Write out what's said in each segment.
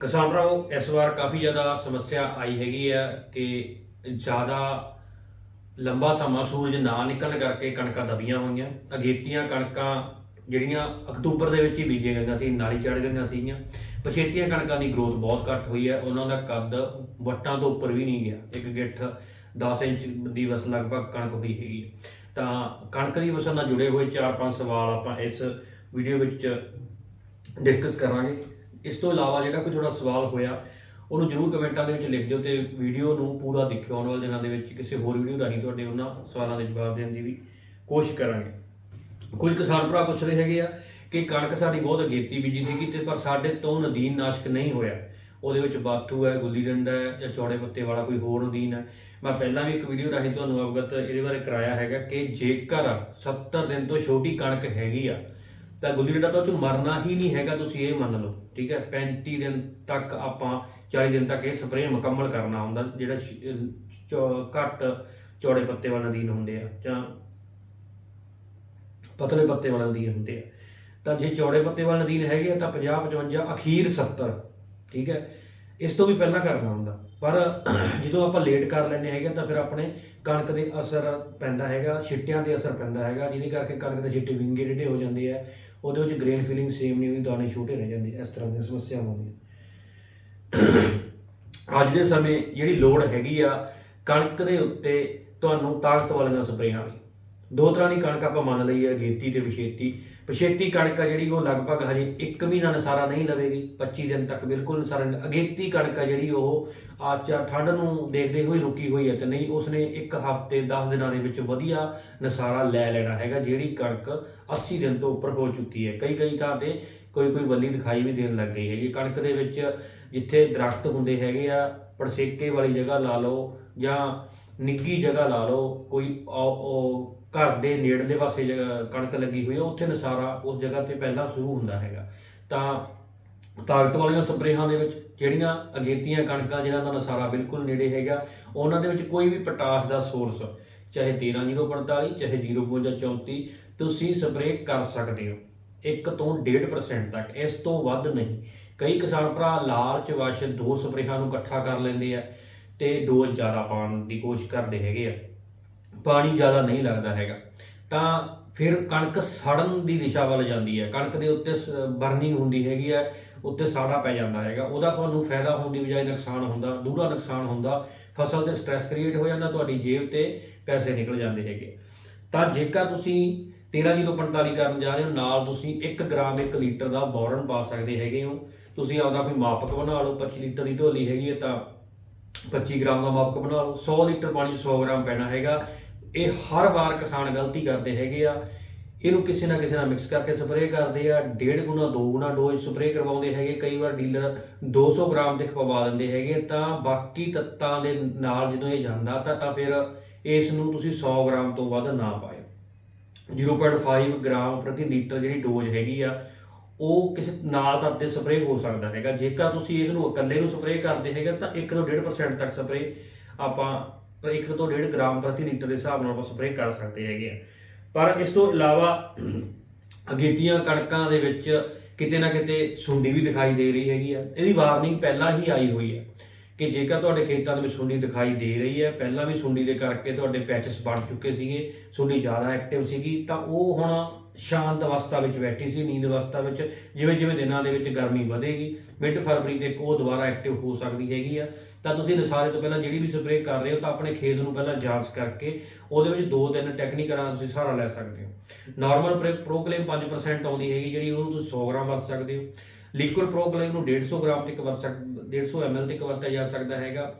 ਕਿਸਾਨ ਭਰਾਵੋ, ਇਸ ਵਾਰ ਕਾਫੀ ਜ਼ਿਆਦਾ ਸਮੱਸਿਆ ਆਈ ਹੈਗੀ ਆ ਕਿ ਜ਼ਿਆਦਾ ਲੰਬਾ ਸਮਾਂ ਸੂਰਜ ਨਾ ਨਿਕਲਣ ਕਰਕੇ ਕਣਕਾਂ ਦਬੀਆਂ ਹੋਈਆਂ। ਅਗੇਤੀਆਂ ਕਣਕਾਂ ਜਿਹੜੀਆਂ ਅਕਤੂਬਰ ਦੇ ਵਿੱਚ ਹੀ ਬੀਜੀਆਂ ਗਈਆਂ ਸੀ, ਨਾਲੀ ਚੜ ਗਈਆਂ ਸੀਗੀਆਂ। ਪਛੇਤੀਆਂ ਕਣਕਾਂ ਦੀ ਗਰੋਥ ਬਹੁਤ ਘੱਟ ਹੋਈ ਹੈ। ਉਹਨਾਂ ਦਾ ਕੱਦ ਵੱਟਾਂ ਤੋਂ ਉੱਪਰ ਵੀ ਨਹੀਂ ਗਿਆ। ਇੱਕ ਗਿੱਠ 10 ਇੰਚ ਦੀ ਵਸ ਲਗਭਗ ਕਣਕ ਹੋਈ ਹੈਗੀ ਤਾਂ ਕਣਕ ਦੀ ਫਸਲ ਨਾਲ ਜੁੜੇ ਹੋਏ 4-5 ਸਵਾਲ ਆਪਾਂ ਇਸ ਵੀਡੀਓ ਵਿੱਚ ਡਿਸਕਸ ਕਰਾਂਗੇ। ਇਸ ਤੋਂ ਇਲਾਵਾ ਜਿਹੜਾ ਕੋਈ ਤੁਹਾਡਾ ਸਵਾਲ ਹੋਇਆ, ਉਹਨੂੰ ਜਰੂਰ ਕਮੈਂਟਾਂ ਦੇ ਵਿੱਚ ਲਿਖ ਦਿਓ ਤੇ ਵੀਡੀਓ ਨੂੰ ਪੂਰਾ ਦੇਖਿਓ ਆਉਣ ਵਾਲੇ ਦਿਨਾਂ ਦੇ ਵਿੱਚ ਕਿਸੇ ਹੋਰ ਵੀਡੀਓ ਰਾਹੀਂ ਤੁਹਾਡੇ ਉਹਨਾਂ ਸਵਾਲਾਂ ਦੇ ਜਵਾਬ ਦੇਣ ਦੀ ਵੀ ਕੋਸ਼ਿਸ਼ ਕਰਾਂਗੇ। ਕੁਝ ਕਿਸਾਨ ਭਰਾ ਪੁੱਛ ਰਹੇ ਹੈਗੇ ਆ ਕਿ ਕਣਕ ਸਾਡੀ ਬਹੁਤ ਅਗੇਤੀ ਬੀਜੀ ਸੀਗੀ ਤੇ ਪਰ ਸਾਡੇ ਤੋਂ ਨਦੀਨ ਨਾਸ਼ਕ ਨਹੀਂ ਹੋਇਆ। ਉਹਦੇ ਵਿੱਚ ਬਾਥੂ ਹੈ, ਗੁੱਲੀ ਡੰਡਾ ਹੈ ਜਾਂ ਚੌੜੇ ਪੱਤੇ ਵਾਲਾ ਕੋਈ ਹੋਰ ਨਦੀਨ ਹੈ। ਮੈਂ ਪਹਿਲਾਂ ਵੀ ਇੱਕ ਵੀਡੀਓ ਰਾਹੀਂ ਤੁਹਾਨੂੰ ਅਵਗਤ ਇਹਦੇ ਬਾਰੇ ਕਰਾਇਆ ਹੈਗਾ ਕਿ ਜੇਕਰ 70 ਦਿਨ ਤੋਂ ਛੋਟੀ ਕਣਕ ਹੈਗੀ ਆ ਤਾਂ ਗੁੱਲੀ ਡੰਡਾ ਤਾਂ ਉਹ 'ਚੋਂ ਮਰਨਾ ਹੀ ਨਹੀਂ ਹੈਗਾ, ਤੁਸੀਂ ਇਹ ਮੰਨ ਲਓ, ਠੀਕ ਹੈ? 35 ਦਿਨ ਤੱਕ ਆਪਾਂ 40 ਦਿਨ ਤੱਕ ਇਹ ਸਪਰੇਅ ਮੁਕੰਮਲ ਕਰਨਾ ਹੁੰਦਾ, ਜਿਹੜਾ ਚੌ- ਘੱਟ ਚੌੜੇ ਪੱਤੇ ਵਾਲਾ ਨਦੀਨ ਹੁੰਦੇ ਆ, ਜਾਂ ਪਤਲੇ ਪੱਤੇ ਵਾਲਾ ਨਦੀਨ ਹੁੰਦੇ ਆ। ਤਾਂ ਜੇ ਚੌੜੇ ਪੱਤੇ ਵਾਲਾ ਨਦੀਨ ਹੈਗੇ ਆ, ਤਾਂ 50 55 ਅਖੀਰ 70 ਠੀਕ ਹੈ? ਇਸ ਤੋਂ ਵੀ ਪਹਿਲਾਂ ਕਰਨਾ ਹੁੰਦਾ। ਪਰ ਜਦੋਂ ਆਪਾਂ ਲੇਟ ਕਰ ਲੈਂਦੇ ਹੈਗੇ ਤਾਂ ਫਿਰ ਆਪਣੇ ਕਣਕ ਦੇ ਅਸਰ ਪੈਂਦਾ ਹੈਗਾ, ਛਿੱਟਿਆਂ ਤੇ ਅਸਰ ਪੈਂਦਾ ਹੈਗਾ, ਜਿਹਦੇ ਕਰਕੇ ਕਣਕ ਦੇ ਛਿੱਟੇ ਵਿੰਗੇ ਡੇਢੇ ਹੋ ਜਾਂਦੇ ਆ, ਉਹਦੇ ਵਿੱਚ ਗ੍ਰੇਨ ਫੀਲਿੰਗ ਸੇਮ ਨਹੀਂ ਹੁੰਦੀ, ਦਾਣੇ ਛੋਟੇ ਰਹਿ ਜਾਂਦੇ, ਇਸ ਤਰ੍ਹਾਂ ਦੀਆਂ ਸਮੱਸਿਆਵਾਂ ਆਉਂਦੀਆਂ ਅੱਜ ਦੇ ਸਮੇਂ ਜਿਹੜੀ ਲੋੜ ਹੈਗੀ ਆ, ਕਣਕ ਦੇ ਉੱਤੇ ਤੁਹਾਨੂੰ ਤਾਕਤ ਵਾਲੀਆਂ ਸਪਰੇਆਂ ਵੀ। ਦੋ ਤਰ੍ਹਾਂ ਦੀ ਕਣਕ ਆਪਾਂ ਮੰਨ ਲਈ ਹੈ ਅਗੇਤੀ ਤੇ ਵਿਸ਼ੇਤੀ ਵਿਸ਼ੇਤੀ ਕਣਕ ਆ ਜਿਹੜੀ, ਉਹ ਲਗਭਗ ਹਜੇ 1 ਮਹੀਨਾ ਨਸਾਰਾ ਨਹੀਂ ਲਵੇਗੀ। 25 ਦਿਨ ਤੱਕ ਬਿਲਕੁਲ ਨਸਾਰਾ ਨਹੀਂ- ਅਗੇਤੀ ਕਣਕ ਆ ਜਿਹੜੀ, ਉਹ ਆਚਾ ਠੰਡ ਨੂੰ ਦੇਖਦੇ ਹੋਏ ਰੁਕੀ ਹੋਈ ਹੈ ਤੇ ਨਹੀਂ, ਉਸਨੇ ਇੱਕ ਹਫ਼ਤੇ 10 ਦਿਨਾਂ ਦੇ ਵਿੱਚ ਵਧੀਆ ਨਸਾਰਾ ਲੈ ਲੈਣਾ ਹੈਗਾ, ਜਿਹੜੀ ਕਣਕ 80 ਦਿਨ ਤੋਂ ਉੱਪਰ ਹੋ ਚੁੱਕੀ ਹੈ। ਕਈ ਕਈ ਥਾਂ ਤੇ ਕੋਈ ਕੋਈ ਵੱਲੀ ਦਿਖਾਈ ਵੀ ਦੇਣ ਲੱਗ ਗਈ ਹੈਗੀ। ਕਣਕ ਦੇ ਵਿੱਚ ਜਿੱਥੇ ਦਰਖਤ ਹੁੰਦੇ ਹੈਗੇ ਆ, ਪੜਸੇਕੇ ਵਾਲੀ ਜਗ੍ਹਾ ਲਾ ਲਓ ਜਾਂ ਨਿੱਗੀ ਜਗ੍ਹਾ ਲਾ ਲਓ, ਕੋਈ ਉਹ- ਉਹ ਘਰ ਦੇ ਨੇੜਲੇ ਪਾਸੇ ਜਗ੍ਹਾ ਕਣਕ ਲੱਗੀ ਹੋਈ ਹੈ ਉੱਥੇ ਨਸਾਰਾ ਉਸ ਜਗ੍ਹਾ ਤੇ ਪਹਿਲਾਂ ਸ਼ੁਰੂ ਹੁੰਦਾ ਹੈਗਾ। ਤਾਂ ਤਾਕਤ ਵਾਲੀਆਂ ਸਪਰੇਹਾਂ ਦੇ ਵਿੱਚ ਜਿਹੜੀਆਂ ਅਗੇਤੀਆਂ ਕਣਕਾਂ ਜਿਨ੍ਹਾਂ ਦਾ ਨਸਾਰਾ ਬਿਲਕੁਲ ਨੇੜੇ ਹੈਗਾ, ਉਹਨਾਂ ਦੇ ਵਿੱਚ ਕੋਈ ਵੀ ਪੋਟਾਸ਼ ਦਾ ਸੋਰਸ, ਚਾਹੇ 13045 ਚਾਹੇ 05234 ਤੁਸੀਂ ਸਪਰੇਅ ਕਰ ਸਕਦੇ ਹੋ। 1 ਤੋਂ 1.5% ਤੱਕ, ਇਸ ਤੋਂ ਵੱਧ ਨਹੀਂ। ਕਈ ਕਿਸਾਨ ਭਰਾ ਲਾਲਚ ਵਸ਼ ਦੋ ਸਪਰੇਹਾਂ ਨੂੰ ਇਕੱਠਾ ਕਰ ਲੈਂਦੇ ਆ ਤੇ ਡੋਜ਼ ਜ਼ਿਆਦਾ ਪਾਉਣ ਦੀ ਕੋਸ਼ਿਸ਼ ਕਰਦੇ ਹੈਗੇ ਆ। ਪਾਣੀ ਜ਼ਿਆਦਾ ਨਹੀਂ ਲੱਗਦਾ ਹੈਗਾ। ਤਾਂ ਫਿਰ ਕਣਕ ਸੜਨ ਦੀ ਦਿਸ਼ਾ ਵੱਲ ਜਾਂਦੀ ਹੈ। ਕਣਕ ਦੇ ਉੱਤੇ ਬਰਨਿੰਗ ਹੁੰਦੀ ਹੈਗੀ ਹੈ, ਉੱਤੇ ਸਾੜਾ ਪੈ ਜਾਂਦਾ ਹੈਗਾ। ਉਹਦਾ ਤੁਹਾਨੂੰ ਫਾਇਦਾ ਹੋਣ ਦੀ ਬਜਾਏ ਨੁਕਸਾਨ ਹੁੰਦਾ ਦੂਰਾ ਨੁਕਸਾਨ ਹੁੰਦਾ। ਫਸਲ ਤੇ ਸਟ੍ਰੈਸ ਕ੍ਰੀਏਟ ਹੋ ਜਾਂਦਾ, ਤੁਹਾਡੀ ਜੇਬ ਤੇ ਪੈਸੇ ਨਿਕਲ ਜਾਂਦੇ ਹੈਗੇ। ਤਾਂ ਜੇਕਰ ਤੁਸੀਂ 13045 ਕਰਨ ਜਾ ਰਹੇ ਹੋ, ਨਾਲ ਤੁਸੀਂ 1 ਗ੍ਰਾਮ 1 ਲੀਟਰ ਦਾ ਬੋਰਨ ਪਾ ਸਕਦੇ ਹੈਗੇ ਹੋ। ਤੁਸੀਂ ਆਪਦਾ ਕੋਈ ਮਾਪਕ ਬਣਾ ਲਓ 25 ਲੀਟਰ ਦੀ ਢੋਲੀ ਹੈਗੀ ਹੈ, ਤਾਂ 25 ਗ੍ਰਾਮ ਦਾ ਮਾਪਕ ਬਣਾ ਲਓ 100 ਲੀਟਰ ਪਾਣੀ 'ਚ 100 ਗ੍ਰਾਮ ਪੈਣਾ ਹੈਗਾ। ਇਹ ਹਰ ਵਾਰ ਕਿਸਾਨ ਗਲਤੀ ਕਰਦੇ ਹੈਗੇ ਆ। ਇਹਨੂੰ ਕਿਸੇ ਨਾ ਕਿਸੇ ਨਾਲ ਮਿਕਸ ਕਰਕੇ ਸਪਰੇਅ ਕਰਦੇ ਆ। ਡੇਢ ਗੁਣਾ, ਦੋ ਗੁਣਾ ਡੋਜ਼ ਸਪਰੇਅ ਕਰਵਾਉਂਦੇ ਹੈਗੇ। ਕਈ ਵਾਰ ਡੀਲਰ 200 ਗ੍ਰਾਮ ਤੱਕ ਪਵਾ ਦਿੰਦੇ ਹੈਗੇ। ਤਾਂ ਬਾਕੀ ਤੱਤਾਂ ਦੇ ਨਾਲ ਜਦੋਂ ਇਹ ਜਾਂਦਾ, ਤਾਂ ਤਾਂ ਫਿਰ ਇਸ ਨੂੰ ਤੁਸੀਂ 100 ਗ੍ਰਾਮ ਤੋਂ ਵੱਧ ਨਾ ਪਾਇਓ। 0.5 ਗ੍ਰਾਮ ਪ੍ਰਤੀ ਲੀਟਰ ਜਿਹੜੀ ਡੋਜ਼ ਹੈਗੀ ਆ ਉਹ ਕਿਸੇ ਨਾਲ ਦਾ ਤੇ ਸਪਰੇਅ ਹੋ ਸਕਦਾ ਹੈਗਾ। ਜੇਕਰ ਤੁਸੀਂ ਇਸ ਨੂੰ ਇਕੱਲੇ ਨੂੰ ਸਪਰੇਅ ਕਰਦੇ ਹੈਗੇ ਤਾਂ 1 ਤੋਂ 1.5% ਤੱਕ ਸਪਰੇਅ ਆਪਾਂ 1 ਤੋਂ 1.5 ਗ੍ਰਾਮ ਪ੍ਰਤੀ ਲੀਟਰ ਦੇ ਹਿਸਾਬ ਨਾਲ ਆਪਾਂ ਸਪਰੇਅ ਕਰ ਸਕਦੇ ਹੈਗੇ ਆ। ਪਰ ਇਸ ਤੋਂ ਇਲਾਵਾ ਅਗੇਤੀਆਂ ਕਣਕਾਂ ਦੇ ਵਿੱਚ ਕਿਤੇ ਨਾ ਕਿਤੇ ਸੁੰਡੀ ਵੀ ਦਿਖਾਈ ਦੇ ਰਹੀ ਹੈਗੀ ਆ। ਇਹਦੀ ਵਾਰਨਿੰਗ ਪਹਿਲਾਂ ਹੀ ਆਈ ਹੋਈ ਆ। ਕਿ ਜੇਕਰ ਤੁਹਾਡੇ ਖੇਤਾਂ ਦੇ ਵਿੱਚ ਸੁੰਡੀ ਦਿਖਾਈ ਦੇ ਰਹੀ ਹੈ, ਪਹਿਲਾਂ ਵੀ ਸੁੰਡੀ ਦੇ ਕਰਕੇ ਤੁਹਾਡੇ ਪੈਚਸ ਬਣ ਚੁੱਕੇ ਸੀਗੇ, ਸੁੰਡੀ ਜ਼ਿਆਦਾ ਐਕਟਿਵ ਸੀਗੀ, ਤਾਂ ਉਹ ਹੁਣ ਸ਼ਾਂਤ ਅਵਸਥਾ ਵਿੱਚ ਬੈਠੀ ਸੀ, ਨੀਂਦ ਅਵਸਥਾ ਵਿੱਚ, ਜਿਵੇਂ ਜਿਵੇਂ ਦਿਨਾਂ ਦੇ ਵਿੱਚ ਗਰਮੀ ਵਧੇਗੀ ਮਿਡ ਫਰਵਰੀ ਤੱਕ ਉਹ ਦੁਬਾਰਾ ਐਕਟਿਵ ਹੋ ਸਕਦੀ ਹੈਗੀ ਆ। ਤਾਂ ਤੁਸੀਂ ਨਸਾਰੇ ਤੋਂ ਪਹਿਲਾਂ ਜਿਹੜੀ ਵੀ ਸਪਰੇਅ ਕਰ ਰਹੇ ਹੋ, ਤਾਂ ਆਪਣੇ ਖੇਤ ਨੂੰ ਪਹਿਲਾਂ ਜਾਂਚ ਕਰਕੇ ਉਹਦੇ ਵਿੱਚ ਦੋ ਤਿੰਨ ਟੈਕਨੀਕਾਂ ਤੁਸੀਂ ਸਹਾਰਾ ਲੈ ਸਕਦੇ ਹੋ। ਨਾਰਮਲ ਪ੍ਰੋਕਲੇਮ 5% ਆਉਂਦੀ ਹੈਗੀ, ਜਿਹੜੀ ਉਹਨੂੰ ਤੁਸੀਂ 100 ਗ੍ਰਾਮ ਵਰਤ ਸਕਦੇ ਹੋ। ਲਿਕੁਇਡ ਪ੍ਰੋਕਲੇਮ ਨੂੰ 150 ਗ੍ਰਾਮ ਤੱਕ ਵਰਤ ਸਕ 150 ml ਤੱਕ ਵਰਤਿਆ ਜਾ ਸਕਦਾ ਹੈਗਾ।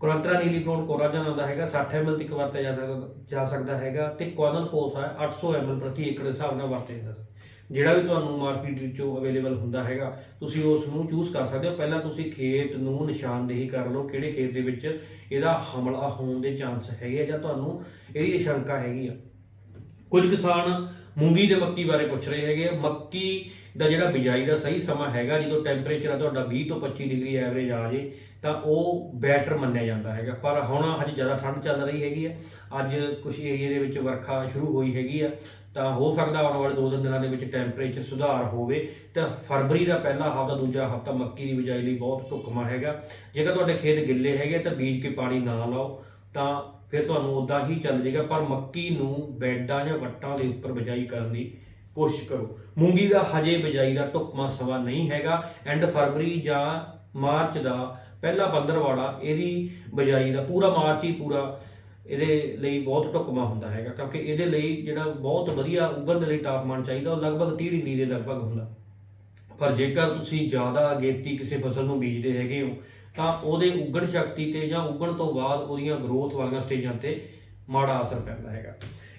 ਕੁਰੰਤਰਾ ਨੀਲੀਪ੍ਰੋਨ ਕੋਰਾਜਨ ਆਉਂਦਾ ਹੈਗਾ 60 ml ਤੱਕ ਵਰਤਿਆ ਜਾ ਸਕਦਾ ਜਾ ਸਕਦਾ ਹੈਗਾ ਤੇ ਕੁਆਨਲ ਫੋਸ ਹੈ 800 ml ਪ੍ਰਤੀ ਏਕੜ ਦੇ ਹਿਸਾਬ ਨਾਲ ਵਰਤਿਆ ਜਾ ਸਕਦਾ ਜਿਹੜਾ ਵੀ ਤੁਹਾਨੂੰ ਮਾਰਕੀਟ ਵਿੱਚੋਂ ਅਵੇਲੇਬਲ ਹੁੰਦਾ ਹੈਗਾ, ਤੁਸੀਂ ਉਸ ਨੂੰ ਚੂਜ਼ ਕਰ ਸਕਦੇ ਹੋ। ਪਹਿਲਾਂ ਤੁਸੀਂ ਖੇਤ ਨੂੰ ਨਿਸ਼ਾਨਦੇਹੀ ਕਰ ਲਓ, ਕਿਹੜੇ ਖੇਤ ਦੇ ਵਿੱਚ ਇਹਦਾ ਹਮਲਾ ਹੋਣ ਦੇ ਚਾਂਸ ਹੈਗੇ ਆ ਜਾਂ ਤੁਹਾਨੂੰ ਇਹਦੀ ਸ਼ੰਕਾ ਹੈਗੀ ਆ। ਕੁਝ ਕਿਸਾਨ ਮੂੰਗੀ ਦੇ ਮੱਕੀ ਬਾਰੇ ਪੁੱਛ ਰਹੇ ਹੈਗੇ ਆ। ਮੱਕੀ ਦਾ ਜਿਹੜਾ ਬਿਜਾਈ ਦਾ ਸਹੀ ਸਮਾਂ ਹੈਗਾ, ਜਦੋਂ ਟੈਂਪਰੇਚਰ ਆ ਤੁਹਾਡਾ 20 ਤੋਂ 25 ਡਿਗਰੀ ਐਵਰੇਜ ਆ ਜੇ, ਤਾਂ ਉਹ ਬੈਟਰ ਮੰਨਿਆ ਜਾਂਦਾ ਹੈਗਾ। ਪਰ ਹੁਣ ਅੱਜ ਜ਼ਿਆਦਾ ਠੰਡ ਚੱਲ ਰਹੀ ਹੈਗੀ ਆ, ਅੱਜ ਕੁਝ ਏਰੀਆ ਦੇ ਵਿੱਚ ਵਰਖਾ ਸ਼ੁਰੂ ਹੋਈ ਹੈਗੀ ਆ, ਤਾਂ ਹੋ ਸਕਦਾ ਆਉਣ ਵਾਲੇ ਦੋ ਤਿੰਨ ਦਿਨਾਂ ਦੇ ਵਿੱਚ ਟੈਂਪਰੇਚਰ ਸੁਧਾਰ ਹੋਵੇ। ਤਾਂ ਫਰਵਰੀ ਦਾ ਪਹਿਲਾ ਹਫ਼ਤਾ, ਦੂਜਾ ਹਫ਼ਤਾ ਮੱਕੀ ਦੀ ਬਿਜਾਈ ਲਈ ਬਹੁਤ ਢੁਕਮਾ ਹੈਗਾ। ਜੇਕਰ ਤੁਹਾਡੇ ਖੇਤ ਗਿੱਲੇ ਹੈਗੇ ਤਾਂ ਬੀਜ ਕੇ ਪਾਣੀ ਨਾ ਲਾਓ, ਤਾਂ ਫਿਰ ਤੁਹਾਨੂੰ ਉਦਾਂ ਹੀ ਚੱਲ ਜਾਏਗਾ ਪਰ ਮੱਕੀ ਨੂੰ ਬੈਡਾਂ ਜਾਂ ਵੱਟਾਂ ਦੇ ਉੱਪਰ ਬਿਜਾਈ ਕਰਨ ਦੀ ਕੋਸ਼ਿਸ਼ ਕਰੋ। ਮੂੰਗੀ ਦਾ ਹਜੇ ਬਿਜਾਈ ਦਾ ਢੁਕਮਾ ਸਵਾ ਨਹੀਂ ਹੈਗਾ। ਐਂਡ ਫਰਵਰੀ ਜਾਂ ਮਾਰਚ ਦਾ ਪਹਿਲਾ ਬੰਦਰਵਾੜਾ, ਇਹਦੀ ਬਿਜਾਈ ਦਾ ਪੂਰਾ ਮਾਰਚ ਹੀ ਪੂਰਾ ਇਹਦੇ ਲਈ ਬਹੁਤ ਢੁਕਮਾ ਹੁੰਦਾ ਹੈਗਾ। ਕਿਉਂਕਿ ਇਹਦੇ ਲਈ ਜਿਹੜਾ ਬਹੁਤ ਵਧੀਆ ਉੱਗਣ ਦੇ ਲਈ ਤਾਪਮਾਨ ਚਾਹੀਦਾ, ਉਹ ਲਗਭਗ 30 ਡਿਗਰੀ ਦੇ ਲਗਭਗ ਹੁੰਦਾ। ਪਰ ਜੇਕਰ ਤੁਸੀਂ ਜ਼ਿਆਦਾ ਅਗੇਤੀ ਕਿਸੇ ਫਸਲ ਨੂੰ ਬੀਜਦੇ ਹੈਗੇ ਹੋ, ਤਾਂ ਉਹਦੇ ਉੱਗਣ ਸ਼ਕਤੀ ਤੇ ਜਾਂ ਉੱਗਣ ਤੋਂ ਬਾਅਦ ਉਹਦੀਆਂ ਗਰੋਥ ਵਾਲੀਆਂ ਸਟੇਜਾਂ ਤੇ ਮਾੜਾ ਅਸਰ ਪੈਂਦਾ ਹੈਗਾ।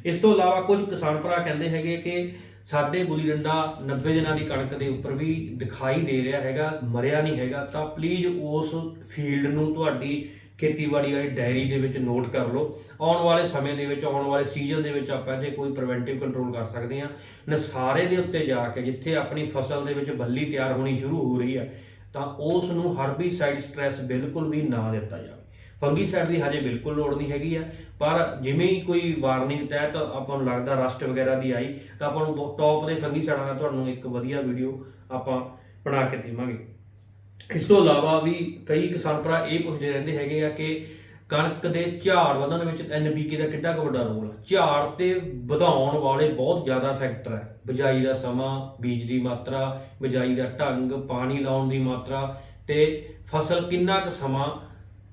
ਇਸ ਤੋਂ ਇਲਾਵਾ ਕੁਝ ਕਿਸਾਨ ਭਰਾ ਕਹਿੰਦੇ ਹੈਗੇ ਕਿ ਸਾਡੇ ਗੁੱਲੀ ਡੰਡਾ 90 ਦਿਨਾਂ ਦੀ ਕਣਕ ਦੇ ਉੱਪਰ ਵੀ ਦਿਖਾਈ ਦੇ ਰਿਹਾ ਹੈਗਾ, ਮਰਿਆ ਨਹੀਂ ਹੈਗਾ, ਤਾਂ ਪਲੀਜ਼ ਉਸ ਫੀਲਡ ਨੂੰ ਤੁਹਾਡੀ ਖੇਤੀਬਾੜੀ ਵਾਲੀ ਡਾਇਰੀ ਦੇ ਵਿੱਚ ਨੋਟ ਕਰ ਲਓ। ਆਉਣ ਵਾਲੇ ਸਮੇਂ ਦੇ ਵਿੱਚ, ਆਉਣ ਵਾਲੇ ਸੀਜ਼ਨ ਦੇ ਵਿੱਚ ਆਪਾਂ ਇਹਦੇ ਕੋਈ ਪ੍ਰੀਵੈਂਟਿਵ ਕੰਟਰੋਲ ਕਰ ਸਕਦੇ ਹਾਂ। ਨਸਾਰੇ ਦੇ ਉੱਤੇ ਜਾ ਕੇ ਜਿੱਥੇ ਆਪਣੀ ਫਸਲ ਦੇ ਵਿੱਚ ਬੱਲੀ ਤਿਆਰ ਹੋਣੀ ਸ਼ੁਰੂ ਹੋ ਰਹੀ ਹੈ, ਤਾਂ ਉਸ ਨੂੰ ਹਰਬੀਸਾਈਡ ਸਟ੍ਰੈਸ ਬਿਲਕੁਲ ਵੀ ਨਾ ਦਿੱਤਾ ਜਾਵੇ। ਫੰਗੀਸਾਈਡ ਦੀ ਹਜੇ ਬਿਲਕੁਲ ਲੋੜ ਨਹੀਂ ਹੈਗੀ ਆ, ਪਰ ਜਿਵੇਂ ਹੀ ਕੋਈ ਵਾਰਨਿੰਗ ਤਹਿਤ ਆਪਾਂ ਨੂੰ ਲੱਗਦਾ ਰਸਟ ਵਗੈਰਾ ਦੀ ਆਈ, ਤਾਂ ਆਪਾਂ ਨੂੰ ਟੌਪ ਦੇ ਫੰਗੀਸਾਈਡਾਂ ਦਾ ਤੁਹਾਨੂੰ ਇੱਕ ਵਧੀਆ ਵੀਡੀਓ ਆਪਾਂ ਬਣਾ ਕੇ ਦੇਵਾਂਗੇ। ਇਸ ਤੋਂ ਇਲਾਵਾ ਵੀ ਕਈ ਕਿਸਾਨ ਭਰਾ ਇਹ ਪੁੱਛਦੇ ਰਹਿੰਦੇ ਹੈਗੇ ਆ ਕਿ ਕਣਕ ਦੇ ਝਾੜ ਵਧਣ ਵਿੱਚ ਐਨਪੀਕੇ ਦਾ ਕਿੰਨਾ ਕੁ ਵੱਡਾ ਰੋਲ ਆ। ਝਾੜ ਤੇ ਵਧਾਉਣ ਵਾਲੇ ਬਹੁਤ ਜ਼ਿਆਦਾ ਫੈਕਟਰ ਹੈ ਬਿਜਾਈ ਦਾ ਸਮਾਂ, ਬੀਜ ਦੀ ਮਾਤਰਾ, ਬਿਜਾਈ ਦਾ ਢੰਗ, ਪਾਣੀ ਲਾਉਣ ਦੀ ਮਾਤਰਾ ਤੇ ਫਸਲ ਕਿੰਨਾ ਕੁ ਸਮਾਂ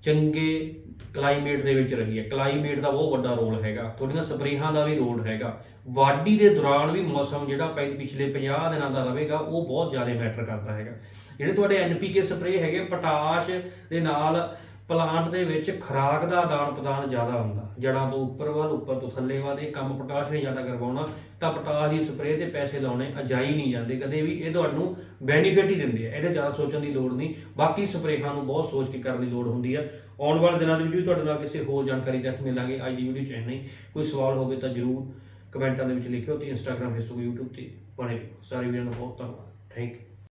ਚੰਗੇ ਕਲਾਈਮੇਟ ਦੇ ਵਿੱਚ ਰਹੀ ਹੈ। ਕਲਾਈਮੇਟ ਦਾ ਬਹੁਤ ਵੱਡਾ ਰੋਲ ਹੈਗਾ। ਤੁਹਾਡੀਆਂ ਸਪਰੇਹਾਂ ਦਾ ਵੀ ਰੋਲ ਹੈਗਾ। ਵਾਢੀ ਦੇ ਦੌਰਾਨ ਵੀ ਮੌਸਮ ਜਿਹੜਾ ਪਹਿ- ਪਿਛਲੇ 50 ਦਿਨਾਂ ਦਾ ਰਹੇਗਾ, ਉਹ ਬਹੁਤ ਜ਼ਿਆਦਾ ਮੈਟਰ ਕਰਦਾ ਹੈਗਾ। ਜਿਹੜੇ ਤੁਹਾਡੇ ਐਨਪੀਕੇ ਸਪਰੇ ਹੈਗੇ ਪੋਟਾਸ਼ ਦੇ ਨਾਲ ਪਲਾਂਟ ਦੇ ਵਿੱਚ ਖਰਾਕ ਦਾ ਆਦਾਨ ਪ੍ਰਦਾਨ ਜ਼ਿਆਦਾ ਹੁੰਦਾ। ਜੜਾਂ ਤੋਂ ਉੱਪਰ ਵੱਲ, ਉੱਪਰ ਤੋਂ ਥੱਲੇ ਵੱਲ, ਇਹ ਕੰਮ ਪੋਟਾਸ਼ ਨੇ ਜ਼ਿਆਦਾ ਕਰਵਾਉਣਾ, ਤਾਂ ਪੋਟਾਸ਼ ਦੀ ਸਪਰੇਅ ਤੇ ਪੈਸੇ ਲਾਉਣੇ ਅਜਾਈ ਨਹੀਂ ਜਾਂਦੇ। ਕਦੇ ਵੀ ਇਹ ਤੁਹਾਨੂੰ ਬੈਨੀਫਿਟ ਹੀ ਦਿੰਦੇ ਆ। ਇਹਦੇ ਜ਼ਿਆਦਾ ਸੋਚਣ ਦੀ ਲੋੜ ਨਹੀਂ। ਬਾਕੀ ਸਪਰੇਹਾਂ ਨੂੰ ਬਹੁਤ ਸੋਚ ਕੇ ਕਰਨ ਦੀ ਲੋੜ ਹੁੰਦੀ ਆ। ਆਉਣ ਵਾਲੇ ਦਿਨਾਂ ਦੇ ਵਿੱਚ ਵੀ ਤੁਹਾਡੇ ਨਾਲ ਕਿਸੇ ਹੋਰ ਜਾਣਕਾਰੀ ਤੱਕ ਮਿਲਾਂਗੇ। ਅੱਜ ਦੀ ਵੀਡੀਓ ਚ ਇੰਨਾ ਹੀ। ਕੋਈ ਸਵਾਲ ਹੋਵੇ ਤਾਂ ਜਰੂਰ ਕਮੈਂਟਾਂ ਦੇ ਵਿੱਚ ਲਿਖਿਓ ਤੇ ਇੰਸਟਾਗ੍ਰam ਫੇਸਬੁੱਕ YouTube ਤੇ ਬਣੇ ਰਹੋ। ਸਾਰੇ ਵੀਰਾਂ ਨੂੰ ਬਹੁਤ ਧੰਨਵਾਦ। Thank you